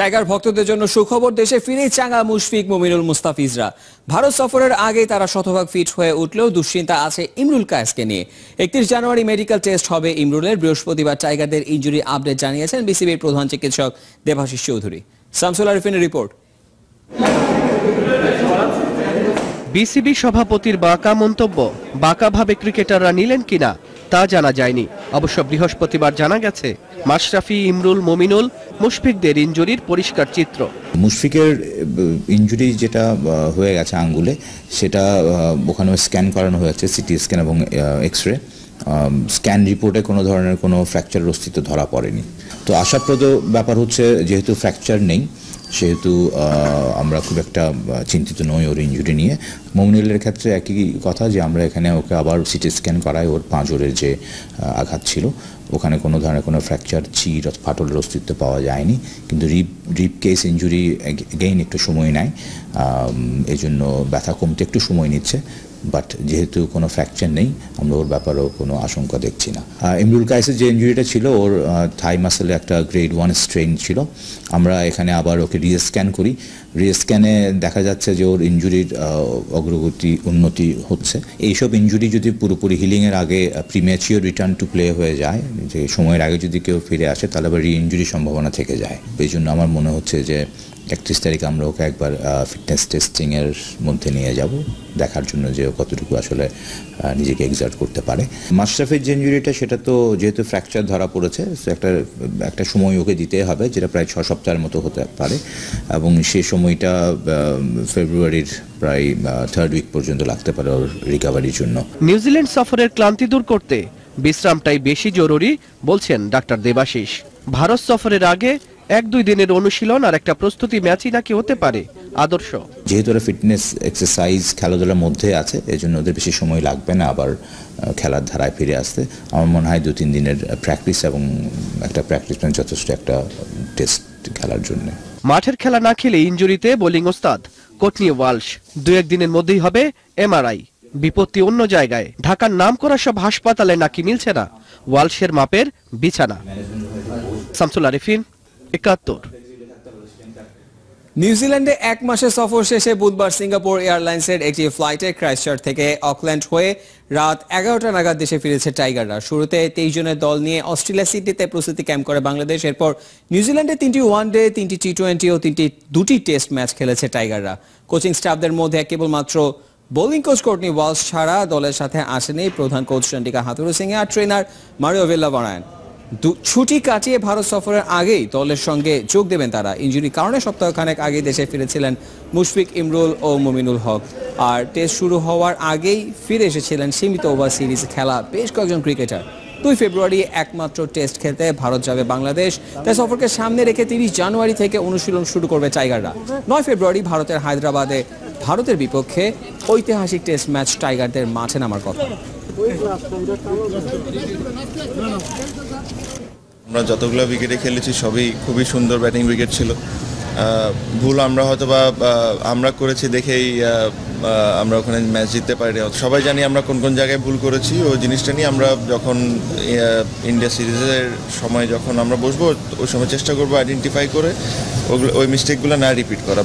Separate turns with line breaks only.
Tiger ভক্তদের জন্য সুখবর, দেশে ফিরেই চাঙ্গা মুশফিক মুমিনুল মুস্তাফিজরা। ভারত সফরের আগে তারা শতভাগ ফিট হয়ে উঠলেও দুশ্চিন্তা আছে ইমরুল কায়েসকে নিয়ে। একত্রিশ জানুয়ারি মেডিকেল টেস্ট হবে ইমরুলের। বৃহস্পতিবার টাইগারদের ইঞ্জুরি আপডেট জানিয়েছেন বিসিবির প্রধান চিকিৎসক দেবাশিস চৌধুরী। শামসুল আরিফিনের রিপোর্ট।
বিসিবি সভাপতির বাঁকা মন্তব্য, বাঁকাভাবে ক্রিকেটাররা নিলেন কিনা তা জানা যায়নি। অবশ্য বৃহস্পতিবার জানা গেছে মাশরাফি, ইমরুল, মমিনুল, মুশফিকদের ইঞ্জুরির পরিষ্কার চিত্র।
মুশফিকের ইঞ্জুরি যেটা হয়ে গেছে আঙ্গুলে, সেটা ওখানে স্ক্যান করানো হয়েছে সিটি স্ক্যান এবং এক্স রে স্ক্যান রিপোর্টে কোনো ধরনের কোনো ফ্র্যাকচার অস্তিত্ব ধরা পড়েনি। তো আশাপ্রদ ব্যাপার হচ্ছে, যেহেতু ফ্র্যাকচার নেই সেহেতু আমরা খুব একটা চিন্তিত নই ওর ইঞ্জুরি নিয়ে। মমিনুলের ক্ষেত্রে একই কথা যে, আমরা এখানে ওকে আবার সিটি স্ক্যান করাই ওর পাঁজরের যে আঘাত ছিল। ওখানে কোনো ধরনের কোনো ফ্র্যাকচার চির, ফাটলের অস্তিত্ব পাওয়া যায়নি। কিন্তু রিপ রিপ কেস ইঞ্জুরি গেইন একটু সময় নেয়। এই জন্য ব্যথা কমতে একটু সময় নিচ্ছে। বাট যেহেতু কোনো ফ্র্যাকচার নেই, আমরা ওর ব্যাপারেও কোনো আশঙ্কা দেখছি না। ইমরুল কায়েসের যে ইঞ্জুরিটা ছিল, ওর থাই মাসেলে একটা গ্রেড ওয়ান স্ট্রেন ছিল। আমরা এখানে আবার ওকে রিস্ক্যান করি। রিস্ক্যানে দেখা যাচ্ছে যে ওর ইঞ্জুরির অগ্রগতি, উন্নতি হচ্ছে। এইসব ইঞ্জুরি যদি পুরোপুরি হিলিংয়ের আগে প্রিম্যাচিওর রিটার্ন টু প্লে হয়ে যায়, যে সময়ের আগে যদি কেউ ফিরে আসে, তাহলে আবার রি ইঞ্জুরির সম্ভাবনা থেকে যায়। এই জন্য আমার মনে হচ্ছে যে একত্রিশ তারিখ আমরা ওকে একবার ফিটনেস টেস্টিংয়ের মধ্যে নিয়ে যাব, দেখার জন্য যে ও কতটুকু আসলে নিজেকে এক্সার্ট করতে পারে। মাশরাফির যে ইঞ্জুরিটা সেটা তো যেহেতু ফ্র্যাকচার ধরা পড়েছে একটা একটা সময় ওকে দিতে হবে, যেটা প্রায় ছ সপ্তাহের মতো হতে পারে। এবং সে সময়টা ফেব্রুয়ারির প্রায় থার্ড উইক পর্যন্ত লাগতে পারে ওর রিকভারির জন্য।
নিউজিল্যান্ড সফরের ক্লান্তি দূর করতে বিশ্রামটাই বেশি জরুরি, বলছেন ডাক্তার দেবাশিস। ভারত সফরের আগে এক দুই দিনের অনুশীলন আর একটা প্রস্তুতি ম্যাচই নাকি হতে পারে। আদর্শ।
যেহেতু ওরা ফিটনেস এক্সারসাইজ খেলাধুলার মধ্যে আছে এই জন্য ওদের বেশি সময় লাগবে না আবার খেলার ধারায় ফিরে আসতে। আমার মনে হয় দু তিন দিনের প্র্যাকটিস এবং একটা প্র্যাকটিস যথেষ্ট একটা টেস্ট খেলার জন্য।
মাঠের খেলা না খেলে ইঞ্জুরিতে বোলিং ওস্তাদ কোটনি ওয়ালশ। দু একদিনের মধ্যেই হবে এমআরআই। বিপত্তি অন্য জায়গায়। ঢাকার নাম করা সব হাসপাতালে নাকি মিলছে না। ওয়ালশের মাপের বিছানা। শামসুল আরিফিন একাত্তর।
নিউজিল্যান্ডে এক মাসের সফর শেষে বুধবার সিঙ্গাপুর এয়ারলাইন্সের একটি ফ্লাইটে ক্রাইস্টচার্চ থেকে অকল্যান্ড হয়ে রাত এগারোটা নাগাদ দেশে ফিরেছে টাইগাররা। শুরুতে তেইশ জনের দল নিয়ে অস্ট্রেলিয়া সিডনিতে প্রস্তুতি ক্যাম্প করে বাংলাদেশ। এরপর নিউজিল্যান্ডে তিনটি ওয়ানডে তিনটি টি টোয়েন্টি ও তিনটি, দুটি টেস্ট ম্যাচ খেলেছে টাইগাররা। কোচিং স্টাফদের মধ্যে কেবলমাত্র বোলিং কোচ কোর্টনি ওয়ালস ছাড়া দলের সাথে আসেনি প্রধান কোচ চন্ডিকা হাতুরু সিং আর ট্রেনার মারিও ভিল্লা বারায়ন দু- ছুটি কাটিয়ে ভারত সফরের আগেই দলের সঙ্গে যোগ দেবেন তারা। ইঞ্জুরির কারণে সপ্তাহখানেক আগে দেশে ফিরেছিলেন মুশফিক ইমরুল ও মুমিনুল হক। আর টেস্ট শুরু হওয়ার আগেই ফিরে এসেছিলেন সীমিত ওভার সিরিজ খেলা বেশ কয়েকজন ক্রিকেটার। দুই ফেব্রুয়ারি একমাত্র টেস্ট খেলতে ভারত যাবে বাংলাদেশ। তাই সফরকে সামনে রেখে তিরিশ জানুয়ারি থেকে অনুশীলন শুরু করবে টাইগাররা। নয় ফেব্রুয়ারি ভারতের হায়দ্রাবাদে ভারতের বিপক্ষে ঐতিহাসিক টেস্ট ম্যাচ টাইগারদের মাঠে নামার কথা।
আমরা যতগুলো উইকেটে খেলেছি, সবই খুবই সুন্দর ব্যাটিং উইকেট ছিল। ভুল আমরা হয়তো বা আমরা করেছি দেখেই আমরা ওখানে ম্যাচ জিততে পারি সবাই জানি আমরা কোন কোন জায়গায় ভুল করেছি। ওই জিনিসটা নিয়ে আমরা যখন ইন্ডিয়া সিরিজের সময় যখন আমরা বসবো, ওই সময় চেষ্টা করব আইডেন্টিফাই করে ওগুলো, ওই মিস্টেকগুলো না রিপিট করা।